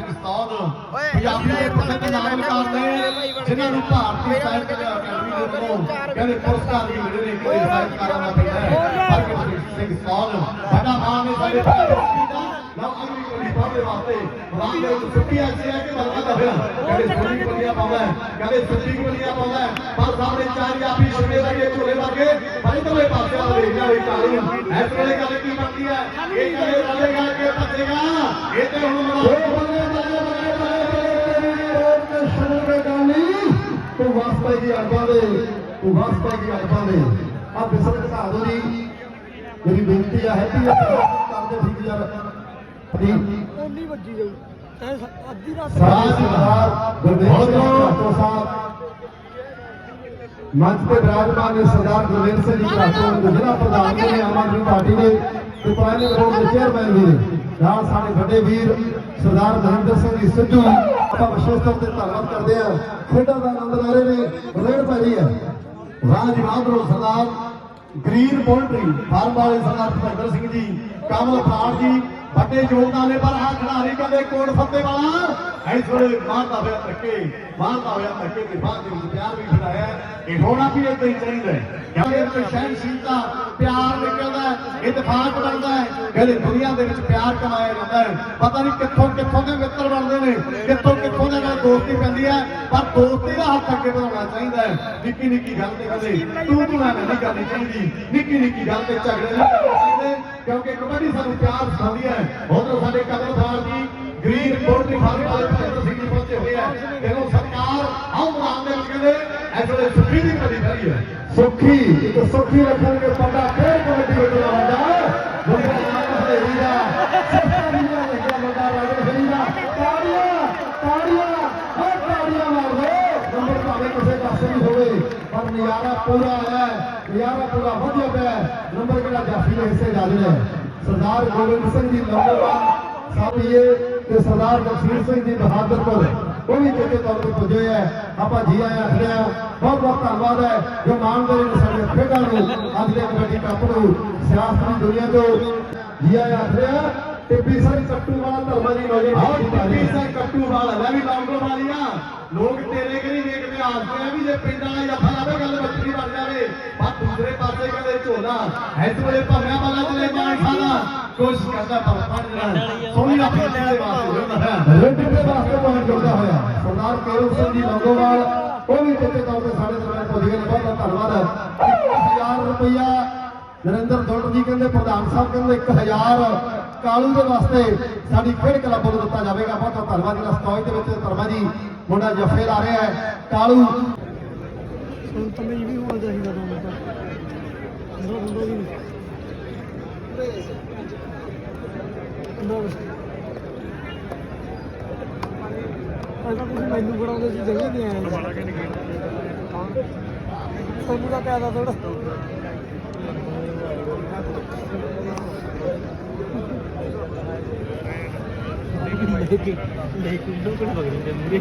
ਸਿੰਘ ਸੌਦ ਪੰਜਾਬੀ ਦੇ ਪ੍ਰਸਿੱਧ ਨਾਮਕਾਰ ਨੇ ਜਿਨ੍ਹਾਂ ਨੂੰ ਭਾਰਤੀ ਸਾਹਿਤ ਅਕਾਦਮੀ ਦੇ ਵੱਲੋਂ ਕਹਿੰਦੇ ਪੁਰਸਕਾਰ ਵੀ ਮਿਲੇ ਨੇ ਕਿ ਸਾਹਿਤਕਾਰਾਂ ਦਾ ਪਿੰਡ ਹੈ। ਹਰਕਿਰਤ ਸਿੰਘ ਸੌਦ ਸਾਡਾ ਮਾਣ ਹੈ ਸਾਡੇ ਪੰਜਾਬੀ ਦਾ ਲਓ ਅਗਲੀ ਕੋਲੀ ਪਾਉਣ ਵਾਸਤੇ ਰਾਮ ਦੇ ਛੁੱਟੀ ਐਸੀ ਹੈ ਕਿ ਮਰਦਾ ਦਾ ਹੋਇਆ ਕਹਿੰਦੇ ਸੋਨੀ ਕੋਲੀਆਂ ਪਾਉਂਦਾ ਕਹਿੰਦੇ ਸੁੱਤੀ ਕੋਲੀਆਂ ਪਾਉਂਦਾ ਪਰ ਸਾਹਮਣੇ ਚਾਰ ਆਪੀ ਛੋਟੇ ਵਰਗੇ ਝੋਲੇ ਵਰਗੇ। ਬੜੀ ਤਲੇ ਪਾਸੇ ਵਾਲੇ ਵੇਖਿਆ ਹੋਈ ਕਾਲੀ। ਇਸ ਵੇਲੇ ਗੱਲ ਕੀ ਬਣਦੀ ਹੈ? ਇਹ ਕਹਿੰਦੇ ਰਲੇਗਾ ਕਿ ਭੱਜੇਗਾ। ਇਹ ਤੇ ਹੁਣ ਮਰੋ ਤੂੰ ਵਾਸ ਪਾਈ ਦੀ ਅਰਬਾਂ ਦੇ ਤੂੰ ਵਾਸ ਪਾਈ ਦੀ ਅਰਬਾਂ ਦੇ ਆ ਬਿਸਰ ਘਟਾ ਦੋ ਜੀ ਮੇਰੀ ਬੇਨਤੀ ਆ ਹੈ ਕਿ ਇਹ ਕਰਦੇ ਠੀਕ ਯਾਰ ਦੀ ਉਨੀ ਵੱਜੀ ਜਾਊ ਐ ਅੱਧੀ ਰਾਤ ਸਾਜ ਸਰਦਾਰ ਗੁਰਦੇਵ ਸਿੰਘ ਘਾਟੋ ਸਾਹਿਬ ਮੰਚ ਤੇ ਵਿਰਾਜਮਾਨ ਨੇ ਸਰਦਾਰ ਗੁਰਦੇਵ ਸਿੰਘ ਜੀ ਘਾਟੋ ਜੋ ਜ਼ਿਲ੍ਹਾ ਪ੍ਰਧਾਨ ਨੇ ਆਮ ਆਦਮੀ ਪਾਰਟੀ ਦੇ ਤੇ ਪੁਰਾਣੇ ਰੋਡ ਦੇ ਚੇਅਰਮੈਨ ਵੀ ਨੇ। ਨਾਲ ਸਾਡੇ ਵੱਡੇ ਵੀਰ ਸਰਦਾਰ ਨਰਿੰਦਰ ਸਿੰਘ ਜੀ ਸਿੱਧੂ ਆਪਾਂ ਵਿਸ਼ੇਸ਼ ਤੇ ਧੰਨਵਾਦ ਕਰਦੇ ਆ ਖੇਡਾਂ ਦਾ ਆਨੰਦ ਲੈ ਰਹੇ ਨੇ। ਬਲੇਡ ਭਾਜੀ ਹੈ। ਵਾਹ ਜੀ ਵਾਹ ਬਰੋ ਸਰਦਾਰ ਗ੍ਰੀਨ ਪੋਲਟਰੀ, ਫਾਰਮ ਵਾਲੇ ਸਰਦਾਰ ਭੁਪਿੰਦਰ ਸਿੰਘ ਜੀ, ਕਮਲ ਖਾਨ ਜੀ, ਵੱਡੇ ਯੋਗਦਾਨ ਨੇ, ਪਰ ਆ ਖਿਡਾਰੀ ਕਹਿੰਦੇ ਕੋਟ ਫੱਤੇ ਵਾਲਾ। ਇਸ ਵੇਲੇ ਮਾਰਦਾ ਹੋਇਆ ਧੱਕੇ ਮਾਰਦਾ ਹੋਇਆ ਧੱਕੇ ਦੇ ਬਾਅਦ ਦੇ ਵਿੱਚ ਪਿਆਰ ਵੀ ਖਿਡਾਇਆ ਇਹ ਹੋਣਾ ਵੀ ਏਦਾਂ ਹੀ ਚਾਹੀਦਾ ਹੈ। ਕਹਿੰਦੇ ਇਹ ਸਹਿਨਸ਼ੀਲਤਾ ਪਿਆਰ ਨਿਕਲਦਾ ਇਤਫਾਕ ਬਣਦਾ ਹੈ। ਕਹਿੰਦੇ ਦੁਨੀਆ ਦੇ ਵਿੱਚ ਪਿਆਰ ਕਮਾਇਆ ਜਾਂਦਾ ਹੈ। ਪਤਾ ਨਹੀਂ ਕਿੱਥੋਂ ਕਿੱਥੋਂ ਦੇ ਮਿੱਤਰ ਬਣਦੇ ਨੇ, ਕਿੱਥੋਂ ਕਿੱਥੋਂ ਦੇ ਨਾਲ ਦੋਸਤੀ ਪੈਂਦੀ ਹੈ। ਪਰ ਦੋਸਤੀ ਦਾ ਹੱਥ ਅੱਗੇ ਵਧਾਉਣਾ ਚਾਹੀਦਾ ਹੈ। ਨਿੱਕੀ ਨਿੱਕੀ ਗੱਲ ਤੇ ਕਦੇ ਤੂੰ ਤੂੰ ਮੈਂ ਨਹੀਂ ਕਰਨੀ ਚਾਹੀਦੀ। ਨਿੱਕੀ ਨਿੱਕੀ ਗੱਲ ਤੇ ਝਗੜੇ ਨਹੀਂ ਕਰਨੇ ਚਾਹੀਦੇ। ਕਿਉਂਕਿ ਕਬੱਡੀ ਸਾਨੂੰ ਪਿਆਰ ਸਿਖਾਉਂਦੀ ਹੈ। ਉਧਰੋਂ ਸਾਡੇ ਕਦਰਦਾਰ ਜੀ ਗ੍ਰੀਨ ਪੋਲਟਰੀ ਫਾਰਮ ਵਾਲੇ ਹੈ ਸੁਖੀ ਇੱਕ ਸੁਖੀ ਰੱਖਣਗੇ ਪਤਾ ਫੇਰ ਕਬੱਡੀ ਵਿੱਚ ਆਉਂਦਾ ਮੁੰਡਾ ਨਾਮ ਹੇਰੀ ਦਾ ਸੱਤਾ ਵੀ ਨਾ ਲੱਗਿਆ ਮੁੰਡਾ ਰਾਜਨ ਹੇਰੀ ਦਾ ਤਾੜੀਆਂ ਤਾੜੀਆਂ ਹਰ ਤਾੜੀਆਂ ਮਾਰ ਦੋ ਨੰਬਰ ਭਾਵੇਂ ਕਿਸੇ ਪਾਸੇ ਨਹੀਂ ਹੋਵੇ ਪਰ ਨਜ਼ਾਰਾ ਪੂਰਾ ਆਇਆ ਹੈ ਨਜ਼ਾਰਾ ਪੂਰਾ ਵਧੀਆ ਪਿਆ ਹੈ। ਨੰਬਰ ਕਿਹੜਾ ਜਾਫੀ ਦੇ ਹਿੱਸੇ ਜਾ ਰਿਹਾ ਹੈ ਸਰਦਾਰ ਗੋਬਿੰਦ ਸਿੰਘ ਜੀ ਲੰਗੋਵਾਲ ਸਾਬੀਏ ਤੇ ਸਰਦਾਰ ਬਖਸ਼ੀਰ ਸਿੰਘ ਜੀ ਬਹਾਦਰਪੁਰ ਉਹ ਵੀ ਚੇਤੇ ਤੌਰ ਤੇ ਪੁੱਜੇ ਹੈ ਆਪਾਂ ਜੀ ਆਇਆਂ ਆਖਦੇ ਹਾਂ ਬਹੁਤ ਬਹੁਤ ਧੰਨਵਾਦ ਹੈ ਜੋ ਮਾਨਦਾਰੀ ਨੇ ਸਾਡੇ ਖੇਡਾਂ ਨੂੰ ਅੱਜ ਦੇ ਕਬੱਡੀ ਕੱਪ ਨੂੰ ਸਿਆਸਤ ਦੀ ਦੁਨੀਆ ਤੋਂ ਜੀ ਆਇਆਂ ਆਖਦੇ ਹਾਂ ਟਿੱਬੀ ਸਿੰਘ ਕੱਟੂ ਵਾਲਾ ਧਰਮਾਂ ਦੀ ਨੌਜਵਾਨ ਆਓ ਟਿੱਪੀ ਸਿੰਘ ਕੱਟੂ ਵਾਲਾ ਮੈਂ ਵੀ ਲੌਂਗੋ ਵਾਲੀਆਂ ਲੋਕ ਤੇਰੇ ਕਰੀ ਵੇਖਦੇ ਆਸਦੇ ਆ ਵੀ ਜੇ ਪਿੰਡ ਵਾਲਾ ਜੱਫਾ ਲਾਵੇ ਗੱਲ ਵੱਖਰੀ ਬਣ ਜਾਵੇ। ਪਰ ਦੂਸਰੇ ਪਾਸੇ ਕਹਿੰਦੇ ਝੋਲਾ ਇਸ ਵੇਲੇ ਭੰਮਿਆ ਵਾਲਾ ਚਲੇ ਜਾਣ ਸਾਦਾ ਕੋਸ਼ਿਸ਼ ਕਰਦਾ ਪਰ ਪੜ ਜਾਣਾ ਸੋਹਣੀ ਆਪਣੀ ਦੇ ਵਾਸਤੇ ਹੁੰਦਾ ਹੈ ਰੇਡ ਦੇ ਵਾਸਤੇ ਪਹੁੰਚ ਜੁੜਦਾ ਕੇਰਲ ਸਿੰਘ ਜੀ ਲੰਗੋਵਾਲ ਉਹ ਵੀ ਚੇਤੇ ਤੌਰ ਤੇ ਸਾਡੇ ਦਰਬਾਰ ਪੁੱਜ ਗਏ ਬਹੁਤ ਬਹੁਤ ਧੰਨਵਾਦ। ਹੈ 1000 ਰੁਪਇਆ ਨਰਿੰਦਰ ਦੌੜ ਜੀ ਕਹਿੰਦੇ ਪ੍ਰਧਾਨ ਸਾਹਿਬ ਕਹਿੰਦੇ 1000 ਕਾਲੂ ਦੇ ਵਾਸਤੇ ਸਾਡੀ ਖੇਡ ਕਲੱਬ ਨੂੰ ਦਿੱਤਾ ਜਾਵੇਗਾ। ਬਹੁਤ ਬਹੁਤ ਧੰਨਵਾਦ। ਜਿਹੜਾ ਸਟੋਜ ਦੇ ਵਿੱਚ ਧਰਮਾ ਜੀ ਮੁੰਡਾ ਜੱਫੇ ਲਾ ਰਿਹਾ ਹੈ ਕਾਲੂ। ਹੁਣ ਤਾਂ ਮੈਂ ਵੀ ਹੋਣਾ ਚਾਹੀਦਾ ਦੋਨੋਂ ਦਾ ਦੋ ਬੰਦੋ ਵੀ ਬਸ। ਅਗਰ ਤੁਸੀਂ ਮੈਨੂੰ ਫੜਾਉਂਦੇ ਸੀ ਜਗ੍ਹਾ ਨਹੀਂ ਆਇਆ ਤੁਹਾਨੂੰ ਤਾਂ ਕਹਿਦਾ ਥੋੜਾ ਲੈ ਕੇ ਲੈ ਕੇ ਲੋਕਾਂ ਨੂੰ ਬਗੜ ਦੇ ਮੂਰੇ